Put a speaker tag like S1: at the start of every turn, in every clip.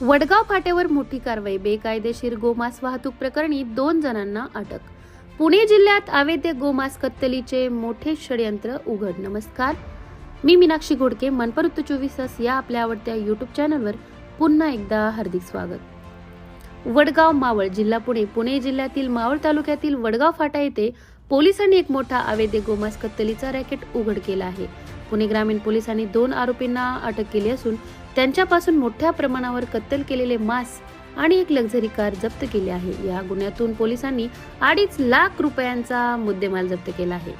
S1: वडगाव फाट्यावर मोठी कारवाई बेकायदेशीर गोमांस वाहतूक प्रकरणी दोन जणांना अटक. पुणे जिल्ह्यात अवैध गोमास कत्तलीचे मोठे षडयंत्र उघड. नमस्कार. मी मीनाक्षी घोडके मनपरुत्त चोवीस तास या आपल्या आवडत्या युट्यूब चॅनलवर पुन्हा एकदा हार्दिक स्वागत. वडगाव मावळ जिल्हा पुणे पुणे जिल्ह्यातील मावळ तालुक्यातील वडगाव फाटा येथे पोलिसांनी एक मोठा अवैध गोमास कत्तलीचा रॅकेट उघड केला आहे. पुणे ग्रामीण पोलिसांनी दोन आरोपींना अटक केली असून त्यांच्यापासून मोठ्या प्रमाणावर कत्तल केलेले मांस आणि एक लक्झरी कार जप्त केली आहे. या गुन्ह्यातून पोलिसांनी अडीच लाख रुपयांचा मुद्देमाल जप्त केला आहे.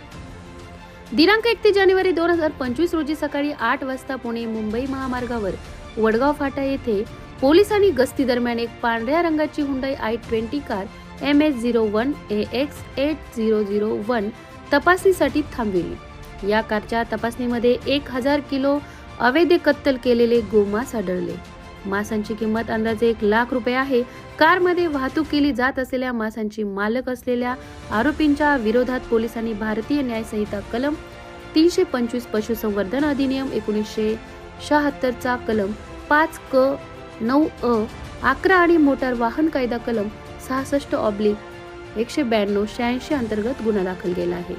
S1: दिनांक एकतीस जानेवारी दोन हजार पंचवीस रोजी सकाळी आठ वाजता पुणे मुंबई महामार्गावर वडगाव फाटा येथे पोलिसांनी गस्ती दरम्यान एक पांढऱ्या रंगाची Hyundai i twenty car M S zero one A X eight zero zero one तपासणीसाठी थांबविली. या कारच्या तपासणीमध्ये एक हजार किलो अवैध कत्तल केलेले गोमांस आढळले मासांची किंमत अंदाजे एक लाख रुपये आहे. कारमध्ये वाहतूक केली जात असलेल्या मासांची मालक असलेल्या आरोपींच्या विरोधात पोलिसांनी भारतीय न्यायसंहिता कलम तीनशे पंचवीस पशुसंवर्धन अधिनियम एकोणीसशे शहात्तरचा कलम पाच क नऊ अ अकरा आणि मोटार वाहन कायदा कलम सहासष्ट ऑब्लिक एकशे ब्याण्णव शहाऐंशी अंतर्गत गुन्हा दाखल केला आहे.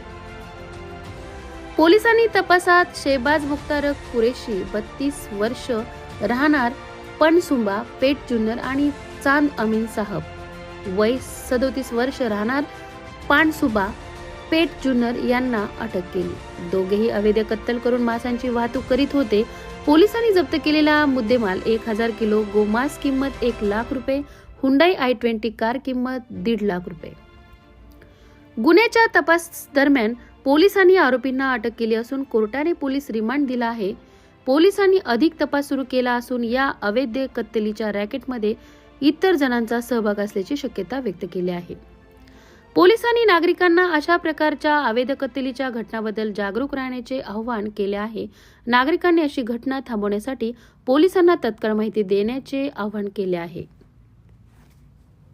S1: पोलिसांनी तपासात शेबाज मुख्तारक कुरेशी बत्तीस वर्ष राहणार पणसुंबा पेट जुन्नर आणि चांद अमीन साहब. वय सदोतीस वर्ष राहणार पाणसुबा पेट जुन्नर यांना अटक केली. दोघेही अवैध कत्तल करून मासांची वाहतूक करीत होते. पोलिसांनी जप्त केलेला मुद्देमाल एक हजार किलो गोमांस किंमत एक लाख रुपये हुंडाई आय ट्वेंटी कार किंमत दीड लाख रुपये. गुन्ह्याच्या तपास दरम्यान पोलिसांनी आरोपींना अटक केली असून कोर्टाने पोलीस रिमांड दिला आहे. पोलिसांनी अधिक तपास सुरू केला असून या अवैध कत्तलीच्या रॅकेटमध्ये इतर जणांचा सहभाग असल्याची शक्यता व्यक्त केली आहे. पोलिसांनी नागरिकांना अशा प्रकारच्या अवैध कत्तलीच्या घटनाबद्दल जागरूक राहण्याचे आवाहन केले आहे. नागरिकांनी अशी घटना थांबवण्यासाठी पोलिसांना तत्काळ माहिती देण्याचे आवाहन केले आहे.